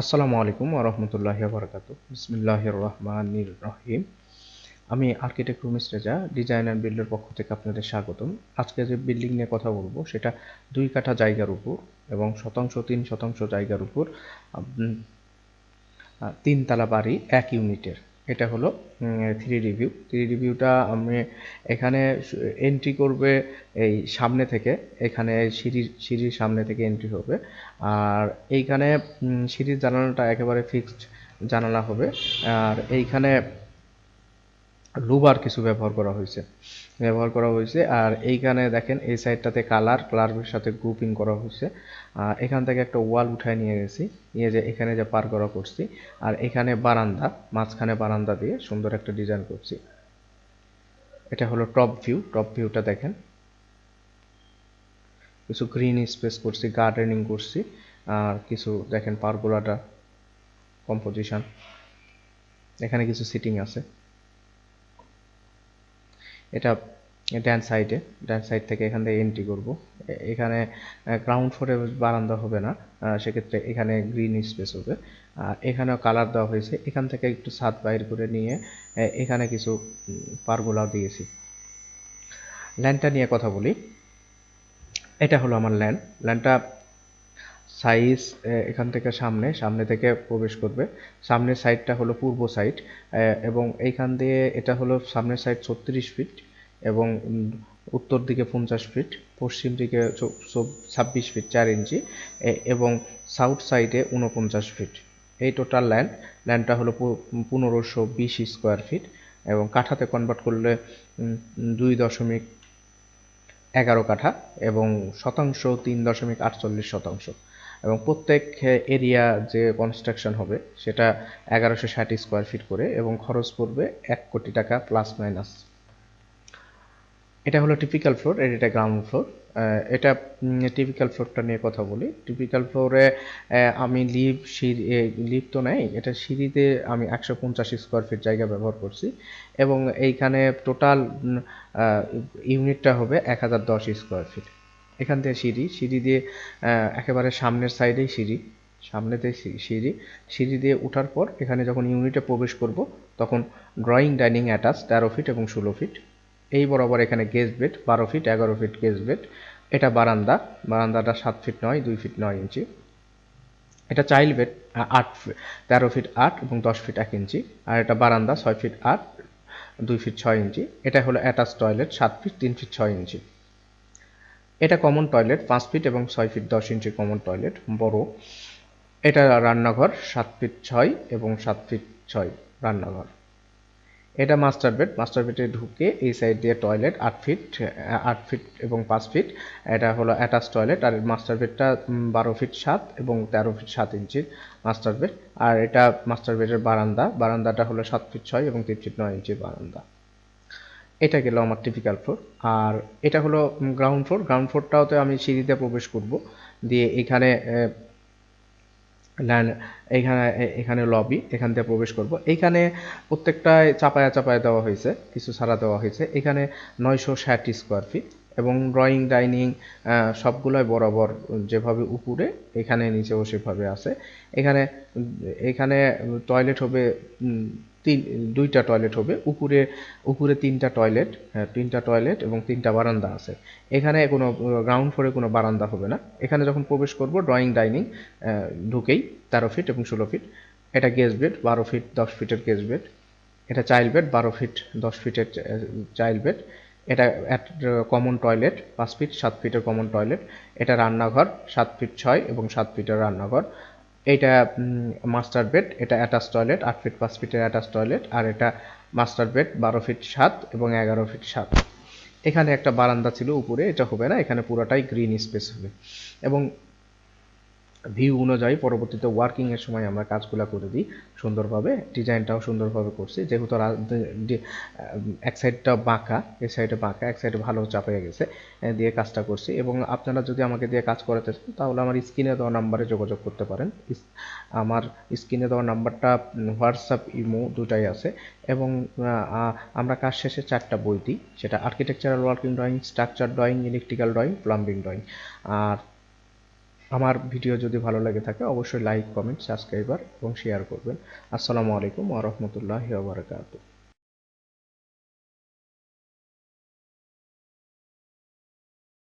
আসসালামু আলাইকুম আরহামতুল্লাহ বরকাত বিসমিল্লাহ রহমানির রহিম। আমি architect Rumis Reza, design and বিল্ডের পক্ষ থেকে আপনাদের স্বাগতম। আজকে যে বিল্ডিং নিয়ে কথা বলব, সেটা দুই কাঠা জায়গার উপর এবং শতাংশ, তিন শতাংশ জায়গার উপর তিনতলা বাড়ি এক ইউনিটের। এটা হলো থ্রি রিভিউ থ্রি রিভিউটা আমি এখানে এন্ট্রি করবে এই সামনে থেকে, এখানে সিঁড়ির সিঁড়ির সামনে থেকে এন্ট্রি হবে। আর এইখানে সিঁড়ির জানালাটা একেবারে ফিক্সড জানালা হবে। আর এইখানে লুবার কিছু ব্যবহার করা হয়েছে। ব্যবহার করা হয়েছে, আর এইখানে দেখেন এই সাইডটাতে কালার, কালারের সাথে গ্রুপিং করা হয়েছে। আর এখান থেকে একটা ওয়াল উঠায় নিয়ে গেছি, নিয়ে যে এখানে যে পার করা করছি, আর এখানে বারান্দা, মাঝখানে বারান্দা দিয়ে সুন্দর একটা ডিজাইন করছি। এটা হলো টপ ভিউ, টপ ভিউটা দেখেন। কিছু গ্রিন স্পেস করছি, গার্ডেনিং করছি, আর কিছু দেখেন পারগোলাটা, কম্পোজিশন। এখানে কিছু সিটিং আছে। এটা ড্যান সাইডে ড্যান সাইড থেকে এখান থেকে এন্ট্রি করব। এখানে গ্রাউন্ড ফ্লোরে বারান্দা হবে না সেক্ষেত্রে এখানে গ্রিন স্পেস হবে। আর এখানেও কালার দেওয়া হয়েছে। এখান থেকে একটু ছাদ বাইর করে নিয়ে এখানে কিছু পারগোলাও দিয়েছি। ল্যান্ডটা নিয়ে কথা বলি। এটা হলো আমার ল্যান্ড ল্যান্ডটা সাইজ এখান থেকে সামনে সামনে থেকে প্রবেশ করবে। সামনের সাইডটা হলো পূর্ব সাইড এবং এইখান দিয়ে এটা হলো সামনের সাইড ছত্রিশ ফিট এবং উত্তর দিকে পঞ্চাশ ফিট, পশ্চিম দিকে ছাব্বিশ ফিট চার ইঞ্চি এবং সাউথ সাইডে উনপঞ্চাশ ফিট। এই টোটাল ল্যান্ড ল্যান্ডটা হলো পনেরোশো বিশ স্কোয়ার ফিট এবং কাঠাতে কনভার্ট করলে দুই দশমিক এগারো কাঠা, এবং শতাংশ তিন দশমিক আটচল্লিশ শতাংশ। এবং প্রত্যেক এরিয়া যে কনস্ট্রাকশন হবে, সেটা এগারোশো ষাট স্কোয়ার ফিট করে এবং খরচ পড়বে এক কোটি টাকা প্লাস মাইনাস এটা হলো টিপিক্যাল ফ্লোর এটা গ্রাউন্ড ফ্লোর এটা টিপিক্যাল ফ্লোরটা নিয়ে কথা বলি। টিপিক্যাল ফ্লোরে আমি লিভ সিঁড়ি লিভ তো নেই, এটা সিঁড়িতে আমি একশো পঞ্চাশ স্কোয়ার ফিট জায়গা ব্যবহার করছি এবং এইখানে টোটাল ইউনিটটা হবে এক হাজার দশ স্কোয়ার ফিট এখান থেকে সিঁড়ি সিঁড়ি দিয়ে একেবারে সামনের সাইডেই সিঁড়ি, সামনেতে সিঁড়ি সিঁড়ি দিয়ে ওঠার পর এখানে যখন ইউনিটে প্রবেশ করব, তখন ড্রয়িং ডাইনিং অ্যাটাচ তেরো ফিট এবং ষোলো ফিট এই বরাবর এখানে গেস্ট বেড বারো ফিট এগারো ফিট গেস্ট বেড এটা বারান্দা, বারান্দাটা সাত ফিট নয়, দুই ফিট নয় ইঞ্চি এটা চাইল্ড বেড আট ফি- তেরো ফিট আট এবং দশ ফিট এক ইঞ্চি আর এটা বারান্দা, ছয় ফিট আট, দুই ফিট ছয় ইঞ্চি এটা হলো অ্যাটাচ টয়লেট সাত ফিট তিন ফিট ছয় ইঞ্চি এটা কমন টয়লেট পাঁচ ফিট এবং ছয় ফিট দশ ইঞ্চি কমন টয়লেট বড়। এটা রান্নাঘর, সাত ফিট ছয় এবং সাত ফিট ছয় রান্নাঘর। এটা মাস্টার বেড মাস্টার বেডে ঢুকে এই সাইড দিয়ে টয়লেট আট ফিট আট ফিট এবং পাঁচ ফিট এটা হলো অ্যাটাচ টয়লেট আর মাস্টার বেডটা বারো ফিট সাত এবং তেরো ফিট সাত ইঞ্চির মাস্টার বেড আর এটা মাস্টার বেডের বারান্দা, বারান্দাটা হলো সাত ফিট ছয় এবং তিন ফিট নয় ইঞ্চির বারান্দা। এটা গেল আমার টিপিক্যাল ফ্লোর আর এটা হলো গ্রাউন্ড ফ্লোর গ্রাউন্ড ফ্লোরটাওতে আমি সিঁড়িতে প্রবেশ করব। দিয়ে এখানে ল্যান্ড এখানে এখানে লবি এখান থেকে প্রবেশ করব। এখানে প্রত্যেকটায় চাপায়া চাপায়া দেওয়া হয়েছে। কিছু ছাড়া দেওয়া হয়েছে। এখানে নয়শো ষাট স্কোয়ার ফিট এবং ড্রয়িং, ডাইনিং সবগুলোই বরাবর যেভাবে উপরে, এখানে নিচেও সেভাবে আছে। এখানে এখানে টয়লেট হবে তিন, দুইটা টয়লেট হবে। উপরে উপরে তিনটা টয়লেট তিনটা টয়লেট এবং তিনটা বারান্দা আছে। এখানে কোনো গ্রাউন্ড ফ্লোরে কোনো বারান্দা হবে না। এখানে যখন প্রবেশ করব ড্রয়িং ডাইনিং ঢুকেই, তেরো ফিট এবং ষোলো ফিট এটা গেস্ট বেড বারো ফিট দশ ফিটের গেস্ট বেড এটা চাইল্ড বেড বারো ফিট দশ ফিটের চাইল্ড বেড এটা কমন টয়লেট পাঁচ ফিট সাত ফিটের কমন টয়লেট এটা রান্নাঘর, সাত ফিট ছয় এবং সাত ফিটের রান্নাঘর। এটা মাস্টার বেড এটা অ্যাটাচ টয়লেট আট ফিট পাঁচ ফিটের অ্যাটাচ টয়লেট আর এটা মাস্টার বেড বারো ফিট সাত এবং এগারো ফিট সাত। এখানে একটা বারান্দা ছিল উপরে, এটা হবে না, এখানে পুরোটাই গ্রিন স্পেস হবে। এবং ভিউ অনুযায়ী পরবর্তীতে ওয়ার্কিং এর সময় আমরা কাজগুলো করে দিই সুন্দরভাবে। ডিজাইনটাও সুন্দরভাবে করছি। যেহেতু এক সাইডটা বাঁকা, এই সাইডে বাঁকা, এক সাইডে ভালো চাপিয়ে গেছে দিয়ে কাজটা করছি। এবং আপনারা যদি আমাকে দিয়ে কাজ করাতে চান, তাহলে আমার স্ক্রিনে দেওয়া নাম্বারে যোগাযোগ করতে পারেন। আমার স্ক্রিনে দেওয়া নাম্বারটা হোয়াটসঅ্যাপ ইমো দুটাই আছে। এবং আমরা কাজ শেষে চারটা বই দিই, সেটা architectural working drawing structure drawing electrical drawing plumbing drawing আর আমার ভিডিও যদি ভালো লাগে থাকে, অবশ্যই লাইক কমেন্ট সাবস্ক্রাইবার এবং শেয়ার করবেন। আসসালামু আলাইকুম ওয়া বারাকাতুহু।